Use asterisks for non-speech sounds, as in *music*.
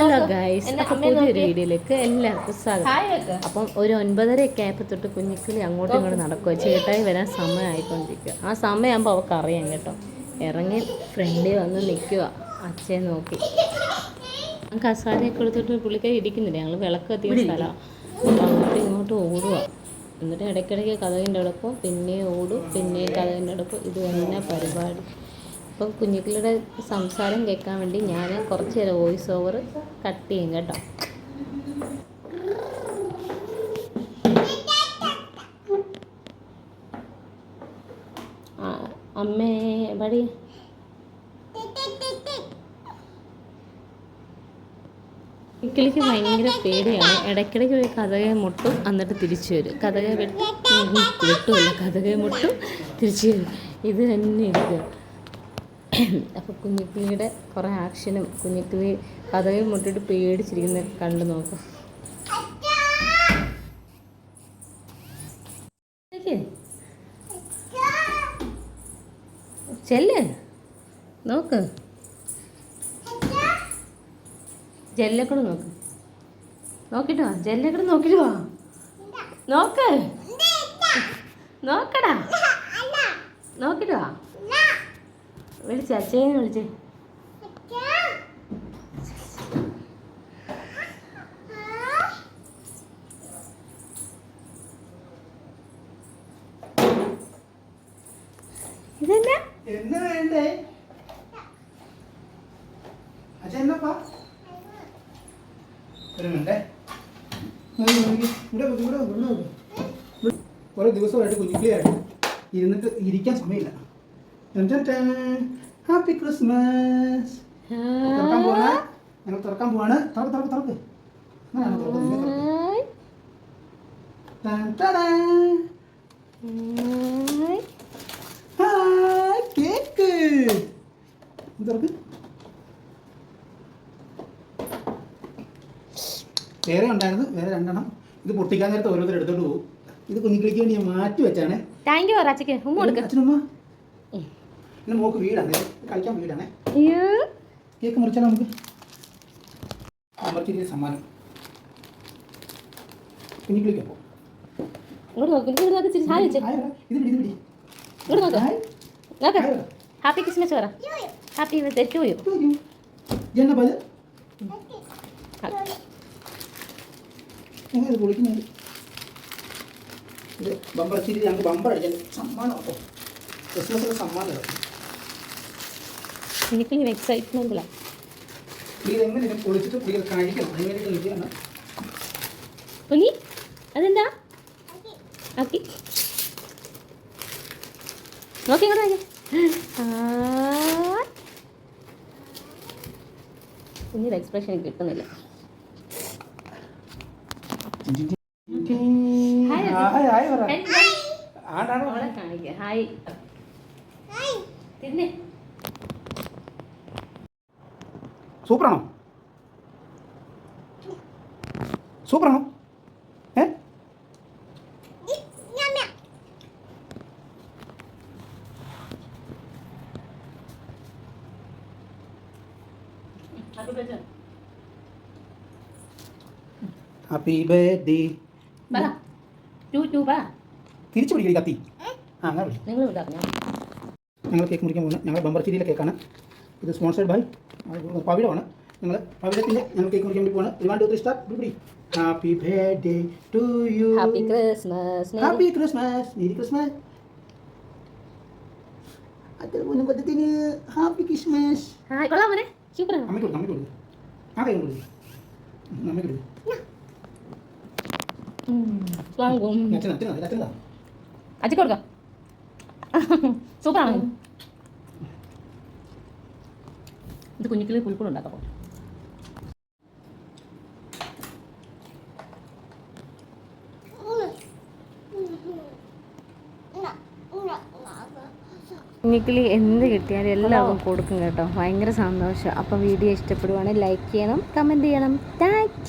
Hello guys അപ്പോൾ പുതിയൊരു വീഡിയോയിലേക്ക് എല്ലാവർക്കും സ്വാഗതം. അപ്പം ഒരു ഒൻപതരയൊക്കെ ആയപ്പോൾ തൊട്ട് കുഞ്ഞിക്കിളി അങ്ങോട്ടും ഇങ്ങോട്ടും നടക്കുക ചേട്ടായി വരാൻ സമയമായിക്കൊണ്ടിരിക്കുക ആ സമയമാകുമ്പോൾ അവൾക്ക് അറിയാം കേട്ടോ. ഇറങ്ങി ഫ്രണ്ടിൽ വന്ന് നിൽക്കുക അച്ഛയെ നോക്കി. കസാരയൊക്കെ എടുത്തിട്ട് പുള്ളിക്കാരി ഇരിക്കുന്നില്ല? ഞങ്ങൾ വിളക്ക് എത്തിയ സ്ഥലമാണ് അപ്പോൾ അങ്ങോട്ടും ഇങ്ങോട്ടും ഓടുക എന്നിട്ട് ഇടയ്ക്കിടയ്ക്ക് കഥകിന്റെ അടുപ്പം പിന്നെ ഓടും പിന്നെ കഥകിന്റെ അടുപ്പം. ഇത് തന്നെ പരിപാടി. അപ്പം കുഞ്ഞുക്കളുടെ സംസാരം കേൾക്കാൻ വേണ്ടി ഞാൻ കുറച്ച് നേരം വോയിസ് ഓവർ കട്ട് ചെയ്യും കേട്ടോ. അമ്മേ എവിടെ ഇക്കിളിക്ക് ഭയങ്കര പേടിയാണ്. ഇടയ്ക്കിടയ്ക്ക് ഒരു കഥകെ മുട്ടും എന്നിട്ട് തിരിച്ചു വരും. കഥകെ വെട്ടും വെട്ടുമല്ല കഥകെ മുട്ടും തിരിച്ചു വരും. ഇത് തന്നെ ഇരിക്കുക. അപ്പോൾ കുഞ്ഞിക്കിളിയുടെ കുറേ ആക്ഷനും കുഞ്ഞിക്കിളി കഥകെ മുട്ടിട്ട് പേടിച്ചിരിക്കുന്ന കണ്ടു നോക്കാം. ചെല്ല്. നോക്ക്. ജെല്ലക്കൂടെ നോക്ക്. നോക്കിട്ടോ ജെല്ലക്കൂടെ നോക്കിട്ട് വാ. നോക്ക്. നോക്കടാ. നോക്കിട്ട് വാ. വിളിച്ച് അച്ഛനെ വിളിച്ച്. എന്നാ വേണ്ടേ? ഒരു ഇവിടെ ഇവിടെ കുറേ ദിവസമായിട്ട് കുഞ്ഞുക്കിളിയായിട്ട് ഇരുന്നിട്ട് ഇരിക്കാൻ സമയമില്ല. ഹാപ്പി ക്രിസ്മസ് തുറക്കാൻ പോവാണ്. ഞങ്ങൾ തുറക്കാൻ പോവാണ്. തുറക്ക് തുറക്ക് തുറക്ക്. dan. കേക്ക് തുറക്ക്. വേറെ ഉണ്ടായിരുന്നു. വേറെ രണ്ടെണ്ണം. ഇത് പൊട്ടിക്കാൻ നേരത്തെ ഓരോരുത്തർ എടുത്തോണ്ട് പോകും. ഇത് കുഞ്ഞിക്കിളിക്ക് വേണ്ടി ഞാൻ മാറ്റി വെച്ചാണ്. താങ്ക് യു കൊടുക്ക. അച്ഛനമ്മ? എന്നെ മോക്ക് വീടാണ്. കളിക്കാൻ വീടാണ്. കേക്ക് മുറിച്ചാൽ നമുക്ക് അമർച്ചിരി സമ്മാനം. പിന്നെ വിളിക്കപ്പോ. ഹാപ്പി ക്രിസ്മസ് പറ. ഹാപ്പി ടു യു ഇത് പൊളിക്കുന്നത് ഇത് ബമ്പർ ചിരി ഞങ്ങൾക്ക് ബമ്പർ അടിക്കാൻ സമ്മാനം കേട്ടോ ക്രിസ്മസിന് സമ്മാനം കേട്ടോ എനിക്ക് എക്സൈറ്റ്മെന്റില്ല ഇത് എങ്ങനെ ഇത് പൊളിച്ചിട്ട് ഇത് കഴിക്കണം അതിന് വേണ്ടിയിട്ട് നിൽക്കുകയാണ് കുഞ്ഞി അതെന്താ? ആക്കി. നോക്കി ഇങ്ങോട്ട് നോക്കി. കുഞ്ഞിയുടെ എക്സ്പ്രഷൻ കിട്ടുന്നില്ല. ഹായ് ഹായ് ഹായ് കാണിക്കുക തിരിഞ്ഞേ സൂപ്പറാണോ? സൂപ്പറാണോ? ഏ? Happy birthday. തിരിച്ചു പിടിക്കടി കത്തി. ആ അങ്ങനെ നിങ്ങൾ കേക്ക് മുറിക്കാൻ പോകുന്നത് ഞങ്ങൾ ബമ്പർ ചിരിയിലെ കേക്കാണ്. ഇത് സ്പോൺസർഡ് ബൈ പവിടമാണ്. ഞങ്ങൾ പവിടത്തിന്റെ ഞങ്ങൾ കേക്ക് മുറിക്കാൻ വേണ്ടി പോവാണ്. ഒരുപാട് ഒത്തിരി സ്റ്റാർ പിടി happy birthday to you happy Christmas happy Christmas merry Christmas ഒന്നും കൊല്ലത്തിന് ഹാപ്പി ക്രിസ്മസ് കൊള്ളാം മോനെ. സൂപ്പറാണ് അമ്മയ്ക്ക് കൊടുക്കും അമ്മയ്ക്ക് കൊടുക്കും. ആ കൈ കൊടുക്കും. അമ്മയ്ക്ക് കൊടുക്കും. അച്ഛൻ കൊടുക്കാം. *laughs* സൂപ്പറാണ് ഇത് കുഞ്ഞിക്കിളി പുൽക്കൂടുണ്ടാക്കാം കുഞ്ഞിക്കിളി എന്ത് കിട്ടിയാലും എല്ലാവർക്കും കൊടുക്കും കേട്ടോ. ഭയങ്കര സന്തോഷം. അപ്പം വീഡിയോ ഇഷ്ടപ്പെടുവാണെങ്കിൽ ലൈക്ക് ചെയ്യണം കമന്റ് ചെയ്യണം. താങ്ക്